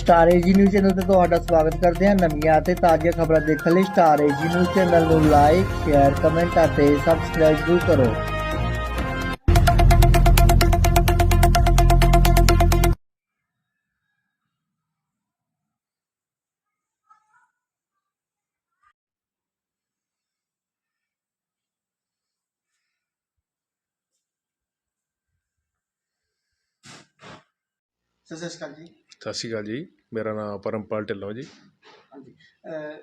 Star AG news channel ਤੇ ਤੁਹਾਡਾ ਸਵਾਗਤ ਕਰਦੇ ਹਾਂ ਨਵੀਆਂ ਅਤੇ ਤਾਜ਼ੀਆਂ ਖਬਰਾਂ ਦੇਖਣ ਲਈ ਸਟਾਰ ਏਜੀ ਨਿਊਜ਼ ਚੈਨਲ ਨੂੰ ਲਾਈਕ ਸ਼ੇਅਰ ਕਮੈਂਟ ਅਤੇ ਸਬਸਕ੍ਰਾਈਬ ਜ਼ਰੂਰ ਕਰੋ। ਸਤਿ ਸ਼੍ਰੀ ਅਕਾਲ ਜੀ। ਸਤਿ ਸ਼੍ਰੀ ਅਕਾਲ ਜੀ। ਮੇਰਾ ਨਾਮ ਪਰਮਪਾਲ ਢਿੱਲੋਂ ਜੀ। ਹਾਂਜੀ।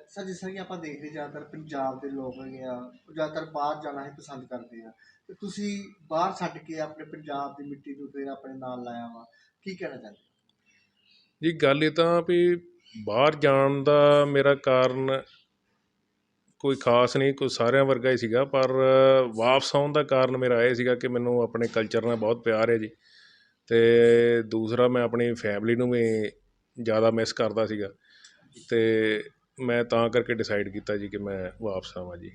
ਸਰ ਜਿਸ ਤਰ੍ਹਾਂ ਕਿ ਆਪਾਂ ਦੇਖਦੇ ਜ਼ਿਆਦਾਤਰ ਪੰਜਾਬ ਦੇ ਲੋਕ ਹੈਗੇ ਆ ਉਹ ਜ਼ਿਆਦਾਤਰ ਬਾਹਰ ਜਾਣਾ ਹੀ ਪਸੰਦ ਕਰਦੇ ਆ। ਤੇ ਤੁਸੀਂ ਬਾਹਰ ਛੱਡ ਕੇ ਆਪਣੇ ਪੰਜਾਬ ਦੀ ਮਿੱਟੀ ਨੂੰ ਫਿਰ ਆਪਣੇ ਨਾਲ ਲਾਇਆ ਵਾ ਕੀ ਕਹਿਣਾ ਚਾਹੁੰਦੇ ਜੀ ਗੱਲ ਇਹ ਤਾਂ ਵੀ ਬਾਹਰ ਜਾਣ ਦਾ ਮੇਰਾ ਕਾਰਨ ਕੋਈ ਖਾਸ ਨਹੀਂ ਕੋਈ ਸਾਰਿਆਂ ਵਰਗਾ ਹੀ ਸੀਗਾ ਪਰ ਵਾਪਸ ਆਉਣ ਦਾ ਕਾਰਨ ਮੇਰਾ ਇਹ ਸੀਗਾ ਕਿ ਮੈਨੂੰ ਆਪਣੇ ਕਲਚਰ ਨਾਲ ਬਹੁਤ ਪਿਆਰ ਹੈ ਜੀ। ਤੇ ਦੂਸਰਾ ਮੈਂ ਆਪਣੀ ਫੈਮਿਲੀ ਨੂੰ ਵੀ ਜ਼ਿਆਦਾ ਮਿਸ ਕਰਦਾ ਸੀਗਾ। ਤੇ ਮੈਂ ਤਾਂ ਕਰਕੇ ਡਿਸਾਈਡ ਕੀਤਾ ਜੀ ਕਿ ਮੈਂ ਵਾਪਸ ਆਵਾਂ ਜੀ।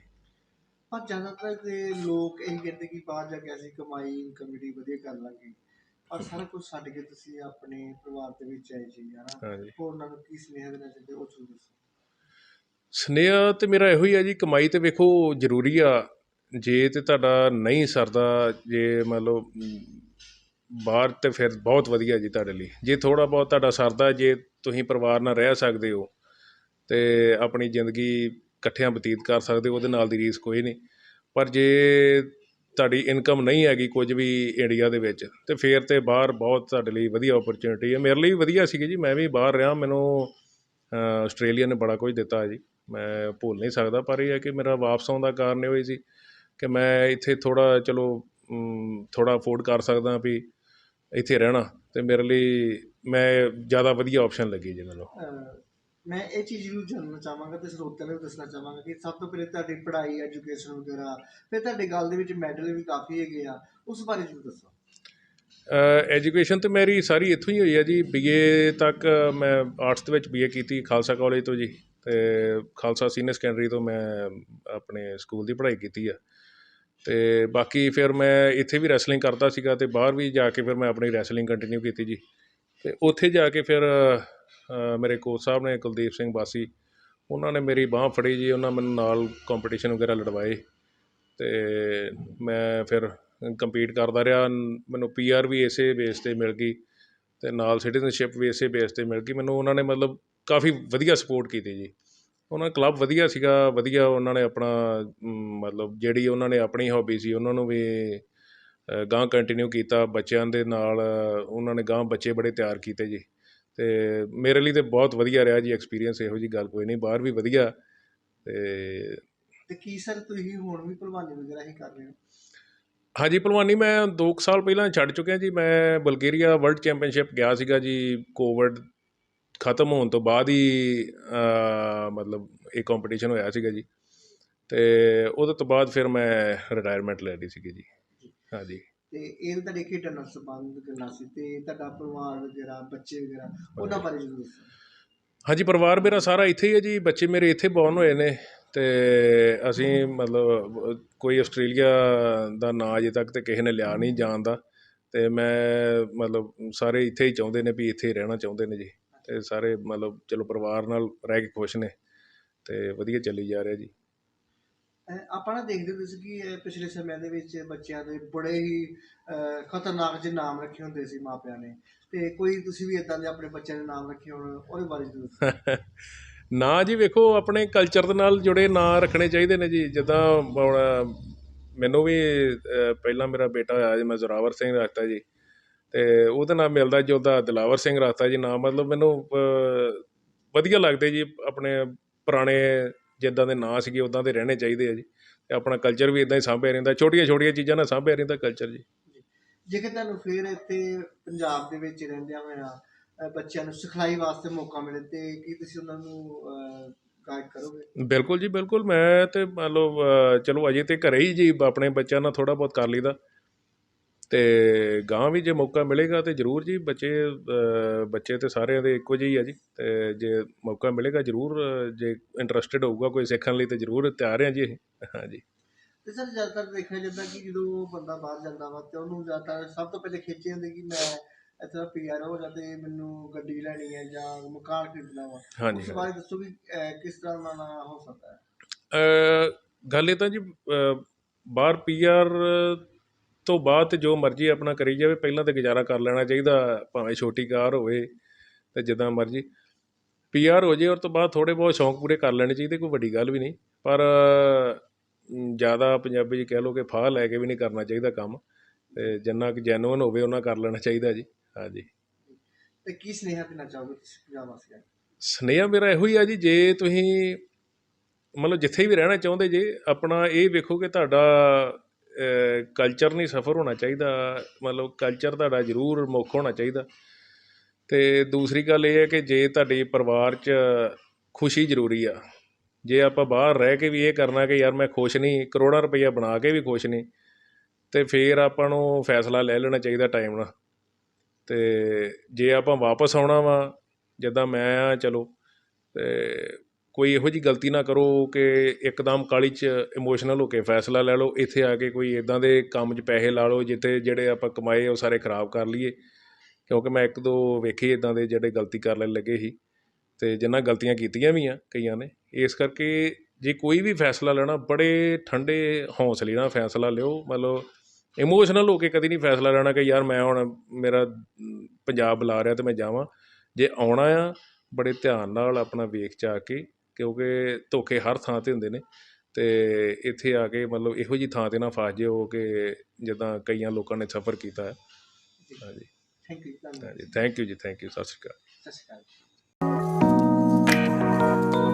ਪਰ ਜ਼ਿਆਦਾਤਰ ਦੇ ਲੋਕ ਇਹ ਕਹਿੰਦੇ ਕਿ ਬਾਹਰ ਜਾ ਕੇ ਅਸੀਂ ਕਮਾਈ ਇਨਕਮ ਜਿਹੜੀ ਵਧੀਆ ਕਰ ਲਾਂਗੇ। ਪਰ ਸਾਰਾ ਕੁਝ ਛੱਡ ਕੇ ਤੁਸੀਂ ਆਪਣੇ ਪਰਿਵਾਰ ਦੇ ਵਿੱਚ ਆਏ ਜੀ ਹਨਾ ਹਾਂਜੀ। ਹੋਰ ਉਹਨਾਂ ਨੂੰ ਕੀ ਸੁਨੇਹਾ ਦੇਣਾ ਚਾਹੁੰਦੇ ਹੋ? ਉਹ ਚੀਜ਼ ਦੱਸੋ। ਸੁਨੇਹਾ ਤੇ ਮੇਰਾ ਇਹੋ ਹੀ ਆ ਜੀ ਕਮਾਈ ਤੇ ਵੇਖੋ ਜ਼ਰੂਰੀ ਆ। ਜੇ ਤੇ ਤੁਹਾਡਾ ਨਹੀਂ ਸਰਦਾ ਜੇ ਮੰਨ ਲਓ ਮ, ਬਾਹਰ ਤਾਂ ਫਿਰ ਬਹੁਤ ਵਧੀਆ ਜੀ ਤੁਹਾਡੇ ਲਈ। ਜੇ ਥੋੜ੍ਹਾ ਬਹੁਤ ਤੁਹਾਡਾ ਸਰਦਾ ਜੇ ਤੁਸੀਂ ਪਰਿਵਾਰ ਨਾਲ ਰਹਿ ਸਕਦੇ ਹੋ ਤੇ ਆਪਣੀ ਜ਼ਿੰਦਗੀ ਇਕੱਠਿਆਂ ਬਤੀਤ ਕਰ ਸਕਦੇ ਹੋ ਉਹਦੇ ਨਾਲ ਦੀ ਰੀਸ ਕੋਈ ਨਹੀਂ। ਪਰ ਜੇ ਤੁਹਾਡੀ ਇਨਕਮ ਨਹੀਂ ਹੈਗੀ ਕੁਝ ਵੀ ਇੰਡੀਆ ਦੇ ਵਿੱਚ ਤੇ ਫਿਰ ਤਾਂ ਬਾਹਰ ਬਹੁਤ ਤੁਹਾਡੇ ਲਈ ਵਧੀਆ ਓਪਰਚੁਨਿਟੀ ਹੈ। ਮੇਰੇ ਲਈ ਵਧੀਆ ਸੀਗੀ ਜੀ ਮੈਂ ਵੀ ਬਾਹਰ ਰਿਹਾ ਮੈਨੂੰ ਅ, ਆਸਟ੍ਰੇਲੀਆ ਨੇ ਬੜਾ ਕੁਝ ਦਿੱਤਾ ਜੀ। ਮੈਂ ਭੁੱਲ ਨਹੀਂ ਸਕਦਾ ਪਰ ਇਹ ਹੈ ਕਿ ਮੇਰਾ ਵਾਪਸ ਆਉਣ ਦਾ ਕਾਰਨ ਇਹ ਹੋਈ ਸੀ ਕਿ ਮੈਂ ਇੱਥੇ ਥੋੜ੍ਹਾ ਚਲੋ ਥੋੜ੍ਹਾ ਅਫੋਰਡ ਕਰ ਸਕਦਾ ਵੀ ਇੱਥੇ ਰਹਿਣਾ ਤੇ ਮੇਰੇ ਲਈ ਮੈਂ ਜ਼ਿਆਦਾ ਵਧੀਆ ਆਪਸ਼ਨ ਲੱਗੀ ਜੀ ਮੈਨੂੰ। ਮੈਂ ਇਹ ਚੀਜ਼ ਨੂੰ ਜਾਣਨਾ ਚਾਹਾਂਗਾ ਤੇ ਸਰੋਤਿਆਂ ਨੂੰ ਦੱਸਣਾ ਚਾਹਾਂਗਾ ਕਿ ਸਭ ਤੋਂ ਪਹਿਲੇ ਤੁਹਾਡੀ ਪੜ੍ਹਾਈ ਐਜੂਕੇਸ਼ਨ ਵਗੈਰਾ ਫਿਰ ਤੁਹਾਡੇ ਗੱਲ ਦੇ ਵਿੱਚ ਮੈਡਲ ਵੀ ਕਾਫੀ ਹੈਗੇ ਆ ਉਸ ਬਾਰੇ ਜ਼ਰੂਰ ਦੱਸੋ। ਐਜੂਕੇਸ਼ਨ ਤੇ ਮੇਰੀ ਸਾਰੀ ਇੱਥੋਂ ਹੀ ਹੋਈ ਹੈ ਜੀ। ਬੀਏ ਤੱਕ ਮੈਂ ਆਰਟਸ ਦੇ ਵਿੱਚ ਬੀਏ ਕੀਤੀ ਖਾਲਸਾ ਕਾਲਜ ਤੋਂ ਜੀ ਤੇ ਖਾਲਸਾ ਸੀਨੀਅਰ ਸੈਕੰਡਰੀ ਤੋਂ ਮੈਂ ਆਪਣੇ ਸਕੂਲ ਦੀ ਪੜ੍ਹਾਈ ਕੀਤੀ ਆ। ਅਤੇ ਬਾਕੀ ਫਿਰ ਮੈਂ ਇੱਥੇ ਵੀ ਰੈਸਲਿੰਗ ਕਰਦਾ ਸੀਗਾ ਅਤੇ ਬਾਹਰ ਵੀ ਜਾ ਕੇ ਫਿਰ ਮੈਂ ਆਪਣੀ ਰੈਸਲਿੰਗ ਕੰਟੀਨਿਊ ਕੀਤੀ ਜੀ। ਅਤੇ ਉੱਥੇ ਜਾ ਕੇ ਫਿਰ ਮੇਰੇ ਕੋਚ ਸਾਹਿਬ ਨੇ ਕੁਲਦੀਪ ਸਿੰਘ ਬਾਸੀ, ਉਹਨਾਂ ਨੇ ਮੇਰੀ ਬਾਂਹ ਫੜੀ ਜੀ, ਉਹਨਾਂ ਮੈਨੂੰ ਨਾਲ ਕੰਪੀਟੀਸ਼ਨ ਵਗੈਰਾ ਲੜਵਾਏ। ਅਤੇ ਮੈਂ ਫਿਰ ਕੰਪੀਟ ਕਰਦਾ ਰਿਹਾ, ਮੈਨੂੰ ਪੀ ਆਰ ਵੀ ਇਸੇ ਬੇਸ ਤੇ ਮਿਲ ਗਈ ਅਤੇ ਨਾਲ ਸਿਟੀਜ਼ਨਸ਼ਿਪ ਵੀ ਇਸੇ ਬੇਸ ਤੇ ਮਿਲ ਗਈ। ਮੈਨੂੰ ਉਹਨਾਂ ਨੇ ਮਤਲਬ ਕਾਫੀ ਵਧੀਆ ਸਪੋਰਟ ਕੀਤੀ ਜੀ। ਉਹਨਾਂ ਦਾ ਕਲੱਬ ਵਧੀਆ ਸੀਗਾ ਵਧੀਆ ਉਹਨਾਂ ਨੇ ਆਪਣਾ ਮਤਲਬ ਜਿਹੜੀ ਉਹਨਾਂ ਨੇ ਆਪਣੀ ਹੌਬੀ ਸੀ ਉਹਨਾਂ ਨੂੰ ਵੀ ਅ, ਗਾਂਹ ਕੰਟੀਨਿਊ ਕੀਤਾ ਬੱਚਿਆਂ ਦੇ ਨਾਲ ਉਹਨਾਂ ਨੇ ਗਾਂਹ ਬੱਚੇ ਬੜੇ ਤਿਆਰ ਕੀਤੇ ਜੀ। ਤੇ ਮੇਰੇ ਲਈ ਤੇ ਬਹੁਤ ਵਧੀਆ ਰਿਹਾ ਜੀ ਐਕਸਪੀਰੀਅੰਸ ਇਹੋ ਜੀ ਗੱਲ ਕੋਈ ਨਹੀਂ ਬਾਹਰ ਵੀ ਵਧੀਆ। ਤੇ ਤੇ ਕੀ ਸਰ ਤੁਸੀਂ ਹੁਣ ਵੀ ਭਲਵਾਨੀ ਵਗੈਰਾ ਹੀ ਕਰ ਰਹੇ ਹੋ? ਹਾਂਜੀ ਭਲਵਾਨੀ ਮੈਂ 2 ਸਾਲ ਪਹਿਲਾਂ ਛੱਡ ਚੁੱਕਿਆ ਜੀ ਮੈਂ ਬਲਗੇਰੀਆ ਵਰਲਡ ਚੈਂਪੀਅਨਸ਼ਿਪ ਗਿਆ ਸੀਗਾ ਜੀ ਕੋਵਿਡ ਖਤਮ ਹੋਣ ਤੋਂ ਬਾਅਦ ਹੀ ਮਤਲਬ ਇਹ ਕੰਪੀਟੀਸ਼ਨ ਹੋਇਆ ਸੀਗਾ ਜੀ। ਤੇ ਉਹਦੇ ਤੋਂ ਬਾਅਦ ਫਿਰ ਮੈਂ ਰਿਟਾਇਰਮੈਂਟ ਲੈ ਲਈ ਸੀਗੀ ਜੀ। ਹਾਂਜੀ। ਤੇ ਇਹ ਤੁਹਾਡੇ ਖੇਡਾਂ ਨਾਲ ਸੰਬੰਧ ਕਰਨਾ ਸੀ? ਤੇ ਤੁਹਾਡਾ ਪਰਿਵਾਰ ਵਗੈਰਾ ਬੱਚੇ ਵਗੈਰਾ ਉਹਨਾਂ ਬਾਰੇ ਜ਼ਰੂਰ ਦੱਸੋ। ਹਾਂਜੀ ਪਰਿਵਾਰ ਮੇਰਾ ਸਾਰਾ ਇੱਥੇ ਹੀ ਹੈ ਜੀ। ਬੱਚੇ ਮੇਰੇ ਇੱਥੇ ਬੌਰਨ ਹੋਏ ਨੇ। ਤੇ ਅਸੀਂ ਮਤਲਬ ਕੋਈ ਆਸਟ੍ਰੇਲੀਆ ਦਾ ਨਾਂ ਅਜੇ ਤੱਕ ਤੇ ਕਿਸੇ ਨੇ ਲਿਆ ਨਹੀਂ ਜਾਣ ਦਾ। ਤੇ ਮੈਂ ਮਤਲਬ ਸਾਰੇ ਇੱਥੇ ਹੀ ਚਾਹੁੰਦੇ ਨੇ ਵੀ ਇੱਥੇ ਹੀ ਰਹਿਣਾ ਚਾਹੁੰਦੇ ਨੇ ਜੀ। ਤੇ ਸਾਰੇ ਮਤਲਬ ਚਲੋ ਪਰਿਵਾਰ ਨਾਲ ਰਹਿ ਕੇ ਖੁਸ਼ ਨੇ ਤੇ ਵਧੀਆ ਚੱਲੀ ਜਾ ਰਿਹਾ ਜੀ। ਆਪਾਂ ਨਾ ਦੇਖਦੇ ਹੁੰਦੇ ਸੀ ਕਿ ਪਿਛਲੇ ਸਮਿਆਂ ਦੇ ਵਿੱਚ ਬੱਚਿਆਂ ਦੇ ਬੜੇ ਹੀ ਖਤਰਨਾਕ ਜਿਹੇ ਨਾਮ ਰੱਖੇ ਹੁੰਦੇ ਸੀ ਮਾਪਿਆਂ ਨੇ। ਤੇ ਕੋਈ ਤੁਸੀਂ ਵੀ ਇਦਾਂ ਦੇ ਆਪਣੇ ਬੱਚਿਆਂ ਦੇ ਨਾਮ ਰੱਖੇ ਹੋਣ ਉਹਦੇ ਬਾਰੇ ਜ਼ਰੂਰ ਦੱਸੋ। ਨਾਂ ਜੀ ਵੇਖੋ ਆਪਣੇ ਕਲਚਰ ਦੇ ਨਾਲ ਜੁੜੇ ਨਾਂ ਰੱਖਣੇ ਚਾਹੀਦੇ ਨੇ ਜੀ। ਜਿੱਦਾਂ ਮੈਨੂੰ ਵੀ ਪਹਿਲਾਂ ਮੇਰਾ ਬੇਟਾ ਹੋਇਆ ਜੀ ਮੈਂ ਜ਼ੋਰਾਵਰ ਸਿੰਘ ਰੱਖਤਾ ਜੀ। ਤੇ ਉਹਦੇ ਨਾਲ ਮਿਲਦਾ ਜੁਲਦਾ ਦਿਲਾਵਰ ਸਿੰਘ ਰੱਖਤਾ ਜੀ ਨਾਮ ਮਤਲਬ ਮੈਨੂੰ ਵਧੀਆ ਲੱਗਦੇ ਜੀ ਆਪਣੇ ਪੁਰਾਣੇ ਜਿੱਦਾਂ ਦੇ ਨਾਂ ਸੀਗੇ ਉਦਾਂ ਦੇ ਰਹਿਣੇ ਚਾਹੀਦੇ ਆ ਜੀ। ਤੇ ਆਪਣਾ ਕਲਚਰ ਵੀ ਇਦਾਂ ਹੀ ਸਾਂਭਿਆ ਰਹਿੰਦਾ ਛੋਟੀਆਂ ਛੋਟੀਆਂ ਚੀਜ਼ਾਂ ਨਾਲ ਸਾਂਭਿਆ ਰਹਿੰਦਾ ਕਲਚਰ ਜੀ। ਜੇਕਰ ਤੁਹਾਨੂੰ ਫਿਰ ਇੱਥੇ ਪੰਜਾਬ ਦੇ ਵਿੱਚ ਰਹਿੰਦਿਆਂ ਹੋਇਆ ਬੱਚਿਆਂ ਨੂੰ ਸਿਖਲਾਈ ਵਾਸਤੇ ਮੌਕਾ ਮਿਲੇ ਤੇ ਕੀ ਤੁਸੀਂ ਉਹਨਾਂ ਨੂੰ ਗਾਈਡ ਕਰੋਗੇ? ਬਿਲਕੁਲ ਜੀ ਬਿਲਕੁਲ। ਮੈਂ ਤੇ ਮੰਨ ਲਓ ਚਲੋ ਅਜੇ ਤੇ ਘਰੇ ਹੀ ਜੀ ਆਪਣੇ ਬੱਚਿਆਂ ਨਾਲ ਥੋੜਾ ਬਹੁਤ ਕਰ ਲਈਦਾ। ਤੇ ਗਾਂ ਵੀ ਜੇ ਮੌਕਾ ਮਿਲੇਗਾ ਤੇ ਜ਼ਰੂਰ ਜੀ ਬੱਚੇ ਬੱਚੇ ਤੇ ਸਾਰਿਆਂ ਦੇ ਇੱਕੋ ਜਿਹੇ ਹੀ ਆ ਜੀ। ਤੇ ਜੇ ਮੌਕਾ ਮਿਲੇਗਾ ਜ਼ਰੂਰ ਜੇ ਇੰਟਰਸਟਿਡ ਹੋਊਗਾ ਕੋਈ ਸਿੱਖਣ ਲਈ ਤੇ ਜ਼ਰੂਰ ਤਿਆਰ ਹਾਂ ਜੀ ਅਸੀਂ ਹਾਂਜੀ ਤੇ ਸਰ ਜ਼ਿਆਦਾਤਰ ਦੇਖਿਆ ਜਾਂਦਾ ਕਿ ਜਦੋਂ ਬੰਦਾ ਬਾਹਰ ਜਾਂਦਾ ਵਾ ਤੇ ਉਹਨੂੰ ਜ਼ਿਆਦਾਤਰ ਸਭ ਤੋਂ ਪਹਿਲੇ ਖਿੱਚੇ ਹੁੰਦੇ ਕਿ ਮੈਂ ਇੱਥੇ ਪੀਆਰ ਹੋ ਜਾਂਦੇ ਮੈਨੂੰ ਗੱਡੀ ਲੈਣੀ ਹੈ ਜਾਂ ਮਕਾਨ ਖਰੀਦਣਾ ਵਾ। ਉਸ। ਬਾਰੇ ਦੱਸੋ ਵੀ ਕਿਸ ਤਰ੍ਹਾਂ ਦਾ ਨਾ ਹੋ ਸਕਦਾ ਹੈ? ਅ, ਗੱਲ ਇਹ ਤਾਂ ਜੀ ਬਾਹਰ ਪੀਆਰ ਤੋਂ ਬਾਅਦ ਤੇ ਜੋ ਮਰਜ਼ੀ ਆਪਣਾ ਕਰੀ ਜਾਵੇ ਪਹਿਲਾਂ ਤੇ ਗੁਜ਼ਾਰਾ ਕਰ ਲੈਣਾ ਚਾਹੀਦਾ ਭਾਵੇਂ ਛੋਟੀ ਕਾਰ ਹੋਵੇ ਤੇ ਜਿੱਦਾਂ ਮਰਜ਼ੀ। ਪੀਆਰ ਹੋ ਜੇ ਔਰ ਤੋਂ ਬਾਅਦ ਥੋੜੇ ਬਹੁਤ ਸ਼ੌਂਕ ਪੂਰੇ ਕਰ ਲੈਣੇ ਚਾਹੀਦੇ ਕੋਈ ਵੱਡੀ ਗੱਲ ਵੀ ਨਹੀਂ। ਪਰ ਜ਼ਿਆਦਾ ਪੰਜਾਬੀ 'ਚ ਕਹਿ ਲਓ ਕਿ ਫਾਹ ਲੈ ਕੇ ਵੀ ਨਹੀਂ ਕਰਨਾ ਚਾਹੀਦਾ ਕੰਮ। ਤੇ ਜਿੰਨਾ ਕਿ ਜੈਨੂਅਨ ਹੋਵੇ ਉਹਨਾਂ ਕਰ ਲੈਣਾ ਚਾਹੀਦਾ ਜੀ। ਹਾਂਜੀ। ਤੇ ਕੀ ਸੁਨੇਹਾ ਦੇਣਾ ਚਾਹੋਗੇ ਤੁਸੀਂ ਪੰਜਾਬ ਵਾਸੀਆਂ ਨੂੰ? ਸੁਨੇਹਾ ਮੇਰਾ ਇਹੋ ਹੀ ਆ ਜੀ ਜੇ ਤੁਸੀਂ ਮਤਲਬ ਜਿੱਥੇ ਵੀ ਰਹਿਣਾ ਚਾਹੁੰਦੇ ਜੇ ਆਪਣਾ ਇਹ ਵੇਖੋ ਕਿ ਤੁਹਾਡਾ ਕਲਚਰ ਨਹੀਂ ਸਫਰ ਹੋਣਾ ਚਾਹੀਦਾ। ਮਤਲਬ ਕਲਚਰ ਤੁਹਾਡਾ ਜ਼ਰੂਰ ਮੁੱਖ ਹੋਣਾ ਚਾਹੀਦਾ। ਅਤੇ ਦੂਸਰੀ ਗੱਲ ਇਹ ਹੈ ਕਿ ਜੇ ਤੁਹਾਡੇ ਪਰਿਵਾਰ 'ਚ ਖੁਸ਼ੀ ਜ਼ਰੂਰੀ ਆ, ਜੇ ਆਪਾਂ ਬਾਹਰ ਰਹਿ ਕੇ ਵੀ ਇਹ ਕਰਨਾ ਕਿ ਯਾਰ ਮੈਂ ਖੁਸ਼ ਨਹੀਂ, ਕਰੋੜਾਂ ਰੁਪਈਆ ਬਣਾ ਕੇ ਵੀ ਖੁਸ਼ ਨਹੀਂ, ਤੇ ਫਿਰ ਆਪਾਂ ਨੂੰ ਫੈਸਲਾ ਲੈ ਲੈਣਾ ਚਾਹੀਦਾ ਟਾਈਮ ਨਾਲ। ਅਤੇ ਜੇ ਆਪਾਂ ਵਾਪਸ ਆਉਣਾ ਵਾ, ਜਿੱਦਾਂ ਮੈਂ ਆ, ਚਲੋ ਅਤੇ ਕੋਈ ਇਹੋ ਜਿਹੀ ਗਲਤੀ ਨਾ ਕਰੋ ਕਿ ਇੱਕਦਮ ਕਾਹਲੀ 'ਚ ਇਮੋਸ਼ਨਲ ਹੋ ਕੇ ਫੈਸਲਾ ਲੈ ਲਓ, ਇੱਥੇ ਆ ਕੇ ਕੋਈ ਇੱਦਾਂ ਦੇ ਕੰਮ 'ਚ ਪੈਸੇ ਲਾ ਲਓ ਜਿੱਥੇ ਜਿਹੜੇ ਆਪਾਂ ਕਮਾਏ ਉਹ ਸਾਰੇ ਖਰਾਬ ਕਰ ਲਈਏ। ਕਿਉਂਕਿ ਮੈਂ ਇੱਕ ਦੋ ਵੇਖੇ ਇੱਦਾਂ ਦੇ ਜਿਹੜੇ ਗਲਤੀ ਕਰ ਲੈਣ ਲੱਗੇ ਸੀ ਅਤੇ ਜਿਨ੍ਹਾਂ ਗਲਤੀਆਂ ਕੀਤੀਆਂ ਵੀ ਆ ਕਈਆਂ ਨੇ। ਇਸ ਕਰਕੇ ਜੇ ਕੋਈ ਵੀ ਫੈਸਲਾ ਲੈਣਾ, ਬੜੇ ਠੰਡੇ ਹੌਸਲੇ ਨਾਲ ਫੈਸਲਾ ਲਿਓ। ਮਤਲਬ ਇਮੋਸ਼ਨਲ ਹੋ ਕੇ ਕਦੀ ਨਹੀਂ ਫੈਸਲਾ ਲੈਣਾ ਕਿ ਯਾਰ ਮੈਂ ਹੁਣ ਮੇਰਾ ਪੰਜਾਬ ਬੁਲਾ ਰਿਹਾ ਤੇ ਮੈਂ ਜਾਵਾਂ। ਜੇ ਆਉਣਾ ਆ, ਬੜੇ ਧਿਆਨ ਨਾਲ ਆਪਣਾ ਵੇਖ ਚਾ ਕੇ ਕਿਉਂਕਿ ਧੋਖੇ ਹਰ ਥਾਂ 'ਤੇ ਹੁੰਦੇ ਨੇ। ਅਤੇ ਇੱਥੇ ਆ ਕੇ ਮਤਲਬ ਇਹੋ ਜਿਹੀ ਥਾਂ 'ਤੇ ਨਾ ਫਸ ਜਿਓ ਕਿ ਜਿੱਦਾਂ ਕਈਆਂ ਲੋਕਾਂ ਨੇ ਸਫ਼ਰ ਕੀਤਾ ਹੈ। ਹਾਂਜੀ। ਥੈਂਕ ਹਾਂਜੀ। ਥੈਂਕ ਯੂ ਜੀ ਥੈਂਕ ਯੂ ਸਤਿ ਸ਼੍ਰੀ ਅਕਾਲ। ਸਤਿ ਸ਼੍ਰੀ ਅਕਾਲ।